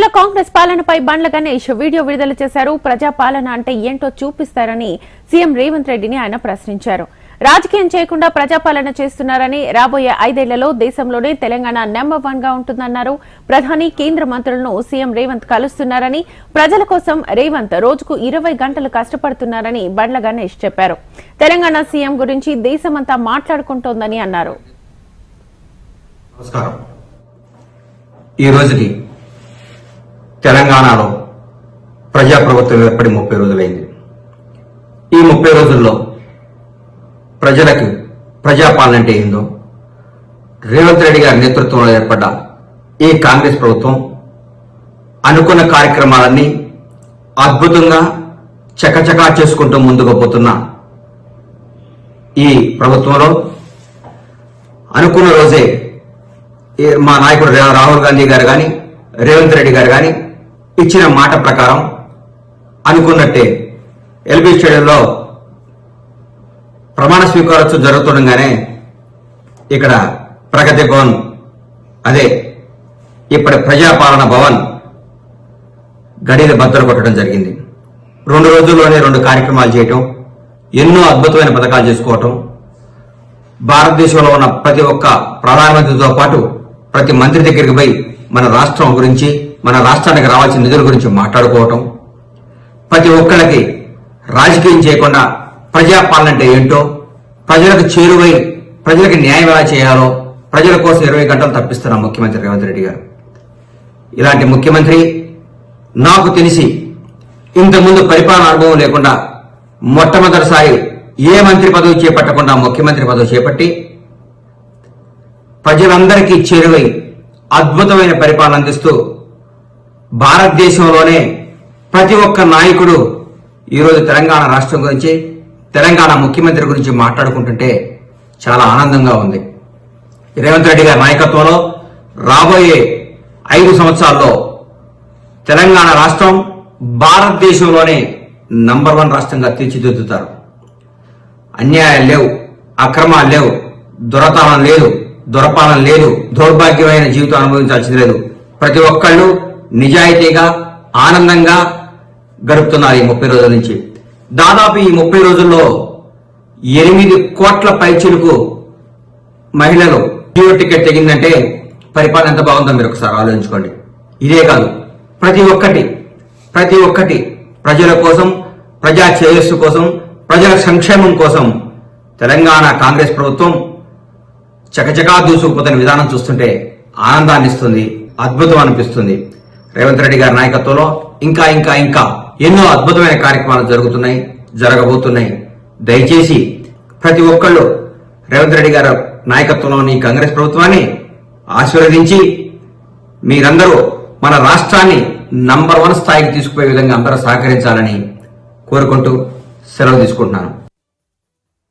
ఐదేళ్ళ కాంగ్రెస్ పాలనపై బండ్ల గణేష్ వీడియో విడుదల చేశారు. ప్రజా పాలన అంటే ఏంటో చూపిస్తారని సీఎం రేవంత్ రెడ్డిని ఆయన ప్రశ్నించారు. రాజకీయం చేయకుండా ప్రజాపాలన చేస్తున్నారని రాబోయే ఐదేళ్ళలో దేశంలోనే తెలంగాణ నెంబర్ వన్గా ఉంటుందన్నారు. ప్రధాని కేంద్ర మంత్రులను సీఎం రేవంత్ కలుస్తున్నారని ప్రజల కోసం రేవంత్ రోజుకు ఇరవై గంటలు కష్టపడుతున్నారని బండ్ల గణేష్ చెప్పారు. తెలంగాణ సీఎం గురించి దేశమంతా మాట్లాడుకుంటోందని అన్నారు. నమస్కారం. ఈ తెలంగాణలో ప్రజాప్రభుత్వం ఏర్పడి ముప్పై రోజులైంది. ఈ ముప్పై రోజుల్లో ప్రజలకు ప్రజాపాలన అంటే ఏందో రేవంత్ రెడ్డి గారి నేతృత్వంలో ఏర్పడ్డ ఈ కాంగ్రెస్ ప్రభుత్వం అనుకున్న కార్యక్రమాలన్నీ అద్భుతంగా చకచకా చేసుకుంటూ ముందుకు పోతున్న ఈ ప్రభుత్వంలో అనుకున్న రోజే ఈ మా నాయకుడు రాహుల్ గాంధీ గారు కానీ రేవంత్ రెడ్డి గారు కానీ ఇచ్చిన మాట ప్రకారం అనుకున్నట్టే ఎల్బీ స్టేడియంలో ప్రమాణ స్వీకారోత్సవం జరుగుతుండగానే ఇక్కడ ప్రగతి భవన్ అదే ఇప్పటి ప్రజాపాలన భవన్ గడిని బద్దలు కొట్టడం జరిగింది. రెండు రోజుల్లోనే రెండు కార్యక్రమాలు చేయటం ఎన్నో అద్భుతమైన పథకాలు చేసుకోవటం భారతదేశంలో ఉన్న ప్రతి ఒక్క ప్రధానమంత్రితో పాటు ప్రతి మంత్రి దగ్గరికి పోయి మన రాష్ట్రం గురించి మన రాష్ట్రానికి రావాల్సిన నిధుల గురించి మాట్లాడుకోవటం ప్రతి ఒక్కళ్ళకి రాజకీయం చేయకుండా ప్రజాపాలన అంటే ఏంటో ప్రజలకు చేరువై ప్రజలకు న్యాయం ఎలా చేయాలో ప్రజల కోసం ఇరవై గంటలు తప్పిస్తున్న ముఖ్యమంత్రి రేవంత్ రెడ్డి గారు. ఇలాంటి ముఖ్యమంత్రి నాకు తెలిసి ఇంతకుముందు పరిపాలన అనుభవం లేకుండా మొట్టమొదటిసారి ఏ మంత్రి పదవి చేపట్టకుండా ముఖ్యమంత్రి పదవి చేపట్టి ప్రజలందరికీ చేరువై అద్భుతమైన పరిపాలన అందిస్తూ భారతదేశంలోనే ప్రతి ఒక్క నాయకుడు ఈరోజు తెలంగాణ రాష్ట్రం గురించి తెలంగాణ ముఖ్యమంత్రి గురించి మాట్లాడుకుంటుంటే చాలా ఆనందంగా ఉంది. రేవంత్ రెడ్డి గారి నాయకత్వంలో రాబోయే ఐదు సంవత్సరాల్లో తెలంగాణ రాష్ట్రం భారతదేశంలోనే నంబర్ వన్ రాష్ట్రంగా తీర్చిదిద్దుతారు. అన్యాయాలు లేవు అక్రమాలు లేవు దొరతనం లేదు దొరపాలన లేదు దౌర్భాగ్యమైన జీవితం అనుభవించాల్సింది లేదు. ప్రతి ఒక్కళ్ళు నిజాయితీగా ఆనందంగా గడుపుతున్నారు ఈ ముప్పై రోజుల నుంచి. దాదాపు ఈ ముప్పై రోజుల్లో ఎనిమిది కోట్ల పైచులకు మహిళలు జియో టికెట్ తెగిందంటే పరిపాలన ఎంత బాగుందో మీరు ఒకసారి ఆలోచించుకోండి. ఇదే కాదు ప్రతి ఒక్కటి ప్రతి ఒక్కటి ప్రజల కోసం ప్రజా శ్రేయస్సు కోసం ప్రజల సంక్షేమం కోసం తెలంగాణ కాంగ్రెస్ ప్రభుత్వం చకచకా దూసుకుపోతున్న విధానం చూస్తుంటే ఆనందాన్నిస్తుంది అద్భుతం అనిపిస్తుంది. రేవంత్ రెడ్డి గారి నాయకత్వంలో ఇంకా ఇంకా ఇంకా ఎన్నో అద్భుతమైన కార్యక్రమాలు జరుగుతున్నాయి జరగబోతున్నాయి. దయచేసి ప్రతి ఒక్కళ్ళు రేవంత్ రెడ్డి గారి నాయకత్వంలోని కాంగ్రెస్ ప్రభుత్వాన్ని ఆశీర్వదించి మీరందరూ మన రాష్ట్రాన్ని నంబర్ వన్ స్థాయికి తీసుకుపోయే విధంగా అందరూ సహకరించాలని కోరుకుంటూ సెలవు తీసుకుంటున్నాను.